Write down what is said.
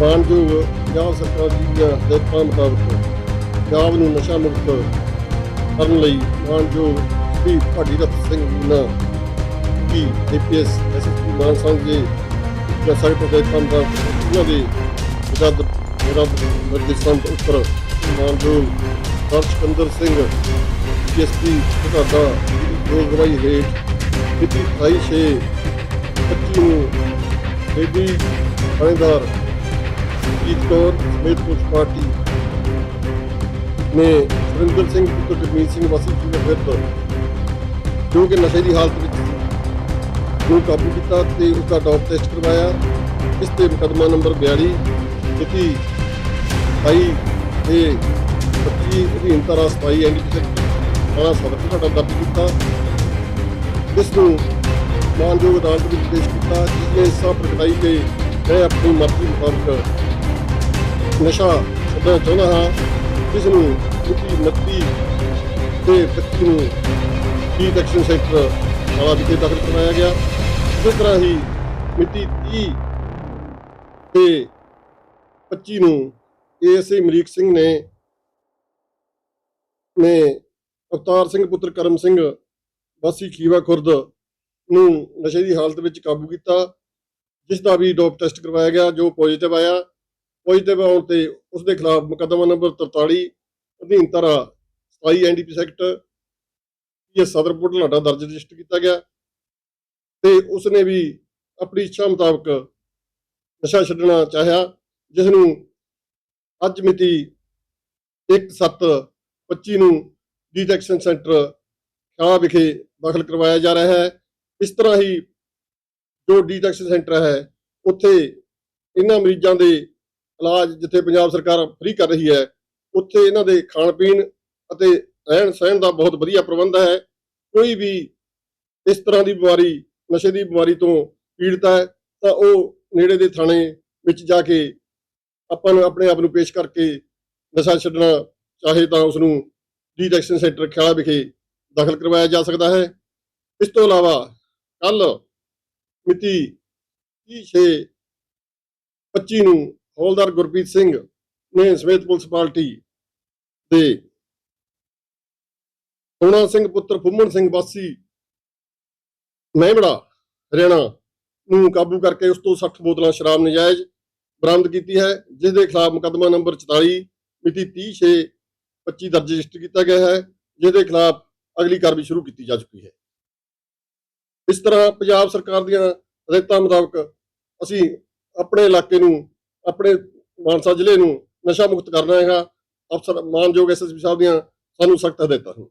ਮਾਨਯੋਗ ਪੰਜਾਬ ਸਰਕਾਰ ਜੀ ਦੀਆਂ ਹਦਾਇਤਾਂ ਮੁਤਾਬਕ ਪੰਜਾਬ ਨੂੰ ਨਸ਼ਾ ਮੁਕਤ ਕਰਨ ਲਈ ਮਾਨਯੋਗ ਸ੍ਰੀ ਭਾਡੀ ਰਤ ਸਿੰਘ ਮੀਨਾ ਕੀ ਏਪੀਐਸ ਐਸਐਸਪੀ ਮਾਨ ਸਿੰਘ ਜੀ ਜਾਂ ਸਾਰੇ ਹਦਾਇਤਾਂ ਦਾ ਉਹਨਾਂ ਦੇ ਜਦ ਮੇਰਾ ਨਿਰਦੇਸ਼ਾਂ ਉੱਪਰ ਮਾਨਯੋਗ ਸਰ ਸਿੰਘ, ਡੀਐਸਪੀ ਤੁਹਾਡਾ ਜੋ ਗਵਾਹੀ ਹੇਠ ਮਿਤੀ 28 ਛੇ 25 ਨੂੰ ਬੇਬੀ ਥਾਣੇਦਾਰ ਜੀਤ ਕੌਰ ਸਮੇਤ ਪੁਲਿਸ ਪਾਰਟੀ ਨੇ ਸੁਰਿੰਦਰ ਸਿੰਘ ਪੁੱਤਰ ਜਗਮੀਤ ਸਿੰਘ ਵਾਸੀ ਜੀ ਦੇ ਤੋਂ ਜੋ ਕਿ ਨਸ਼ੇ ਦੀ ਹਾਲਤ ਵਿੱਚ ਸੀ ਨੂੰ ਕਾਬੂ ਕੀਤਾ ਤੇ ਉਸ ਦਾ ਡੋਪ ਟੈਸਟ ਕਰਵਾਇਆ। ਇਸ ਤੇ ਮੁਕੱਦਮਾ ਨੰਬਰ 42 ਮਿਤੀ 28 ਤੇ 25 ਅਧੀਨ ਧਾਰਾ 27 ਐਨਡੀਪੀ ਥਾਣਾ ਸਦਰ ਘਟਾ ਦਰਜ ਕੀਤਾ। ਇਸ ਨੂੰ ਮਾਨਯੋਗ ਅਦਾਲਤ ਵਿੱਚ ਪੇਸ਼ ਕੀਤਾ, ਜਿਸ ਨੇ ਸਭ ਪ੍ਰਗਟਾਈ ਕਿ ਮੈਂ ਆਪਣੀ ਮਰਜ਼ੀ ਮੁਤਾਬਕ ਨਸ਼ਾ ਛੱਡਣਾ ਚਾਹੁੰਦਾ ਹਾਂ ਜਿਸ ਨੂੰ ਮਿਤੀ 29 ਤੇ 25 ਨੂੰ ਡੀ ਐਕਸ਼ਨ ਸੈਂਟਰ ਵਾਲਾ ਵਿਖੇ ਦਾਖਲ ਕਰਵਾਇਆ ਗਿਆ। ਇਸੇ ਤਰ੍ਹਾਂ ਹੀ ਮਿਤੀ 30 ਤੇ 25 ਨੂੰ ਏਐਸਏ ਮਲੀਕ ਸਿੰਘ ਨੇ ਨੇ ਅਵਤਾਰ ਸਿੰਘ ਪੁੱਤਰ ਕਰਮ ਸਿੰਘ ਵਾਸੀ ਖੀਵਾ ਖੁਰਦ ਨੂੰ ਨਸ਼ੇ ਦੀ ਹਾਲਤ ਵਿੱਚ ਕਾਬੂ ਕੀਤਾ, ਜਿਸ ਦਾ ਵੀ ਡੋਪ ਟੈਸਟ ਕਰਵਾਇਆ ਗਿਆ, ਜੋ ਪੋਜ਼ਿਟਿਵ ਆਇਆ। ਪੋਜ਼ਿਟਿਵ ਆਉਣ ਤੇ ਉਸ ਦੇ ਖਿਲਾਫ ਮੁਕੱਦਮਾ ਨੰਬਰ 43 ਅਧੀਨ ਧਾਰਾ 27 ਐਨਡੀਪੀ ਸੈਕਟ ਇਹ ਸਦਰ ਬੁਢਲਾਡਾ ਦਰਜ ਰਜਿਸਟਰ ਕੀਤਾ ਗਿਆ ਤੇ ਉਸ ਨੇ ਵੀ ਆਪਣੀ ਇੱਛਾ ਮੁਤਾਬਕ ਨਸ਼ਾ ਛੱਡਣਾ ਚਾਹਿਆ, ਜਿਸ ਨੂੰ ਅੱਜ ਮਿਤੀ 1/7/25 ਨੂੰ ਡਿਟੈਕਸ਼ਨ ਸੈਂਟਰ ਖਿਆਲਾ ਵਿਖੇ ਦਾਖਲ ਕਰਵਾਇਆ ਜਾ ਰਿਹਾ ਹੈ। ਇਸ ਤਰ੍ਹਾਂ ਹੀ ਜੋ ਡਿਟੈਕਸ਼ਨ ਸੈਂਟਰ ਹੈ, ਉੱਥੇ ਇਹਨਾਂ ਮਰੀਜ਼ਾਂ ਦੇ ਇਲਾਜ ਜਿੱਥੇ ਪੰਜਾਬ ਸਰਕਾਰ ਫ੍ਰੀ ਕਰ ਰਹੀ ਹੈ, ਉੱਥੇ ਇਹਨਾਂ ਦੇ ਖਾਣ ਪੀਣ ਅਤੇ ਰਹਿਣ ਸਹਿਣ ਦਾ ਬਹੁਤ ਵਧੀਆ ਪ੍ਰਬੰਧ ਹੈ। ਕੋਈ ਵੀ ਇਸ ਤਰ੍ਹਾਂ ਦੀ ਬਿਮਾਰੀ, ਨਸ਼ੇ ਦੀ ਬਿਮਾਰੀ ਤੋਂ ਪੀੜਤ ਹੈ, ਤਾਂ ਉਹ ਨੇੜੇ ਦੇ ਥਾਣੇ ਵਿੱਚ ਜਾ ਕੇ ਆਪਾਂ ਨੂੰ ਆਪਣੇ ਆਪ ਨੂੰ ਪੇਸ਼ ਕਰਕੇ ਨਸ਼ਾ ਛੱਡਣਾ ਚਾਹੇ ਤਾਂ ਉਸ ਨੂੰ ਡਿਟੈਕਸ਼ਨ ਸੈਂਟਰ ਖਿਆਲਾ ਵਿਖੇ ਦਾਖਲ ਕਰਵਾਇਆ ਜਾ ਸਕਦਾ ਹੈ। ਇਸ ਤੋਂ ਇਲਾਵਾ ਕੱਲ ਮਿਤੀ 26 25 ਨੂੰ ਹੌਲਦਾਰ ਗੁਰਪ੍ਰੀਤ ਸਿੰਘ ਨੇ ਸਮੇਤ ਪੁਲਿਸ ਪਾਰਟੀ ਦੇ ਸੋਨਾ ਸਿੰਘ ਪੁੱਤਰ ਫੁੰਮਣ ਸਿੰਘ ਵਾਸੀ ਮਹਿਮੜਾ ਹਰਿਆਣਾ ਨੂੰ ਕਾਬੂ ਕਰਕੇ ਉਸ ਤੋਂ 60 ਬੋਤਲਾਂ ਸ਼ਰਾਬ ਨਜਾਇਜ਼ ਬਰਾਮਦ ਕੀਤੀ ਹੈ ਜਿਸ ਦੇ ਖਿਲਾਫ ਮੁਕੱਦਮਾ ਨੰਬਰ 44 ਮਿਤੀ 30 ਛੇ 25 ਦਰਜ ਰਜਿਸਟਰ ਕੀਤਾ ਗਿਆ ਹੈ ਜਿਸ ਦੇ ਖਿਲਾਫ ਅਗਲੀ ਕਾਰਵਾਈ ਸ਼ੁਰੂ ਕੀਤੀ ਜਾ ਚੁੱਕੀ ਹੈ। ਇਸ ਤਰ੍ਹਾਂ ਪੰਜਾਬ ਸਰਕਾਰ ਦੀਆਂ ਹਦਾਇਤਾਂ ਮੁਤਾਬਕ ਅਸੀਂ ਆਪਣੇ ਇਲਾਕੇ ਨੂੰ ਆਪਣੇ ਮਾਨਸਾ ਜ਼ਿਲ੍ਹੇ ਨੂੰ ਨਸ਼ਾ ਮੁਕਤ ਕਰਨਾ ਹੈਗਾ। ਅਫਸਰ ਮਾਨਯੋਗ ਐਸਐਸਪੀ ਸਾਹਿਬ ਦੀਆਂ ਸਾਨੂੰ ਸਖਤ ਹਦਾਇਤਾਂ ਹਨ।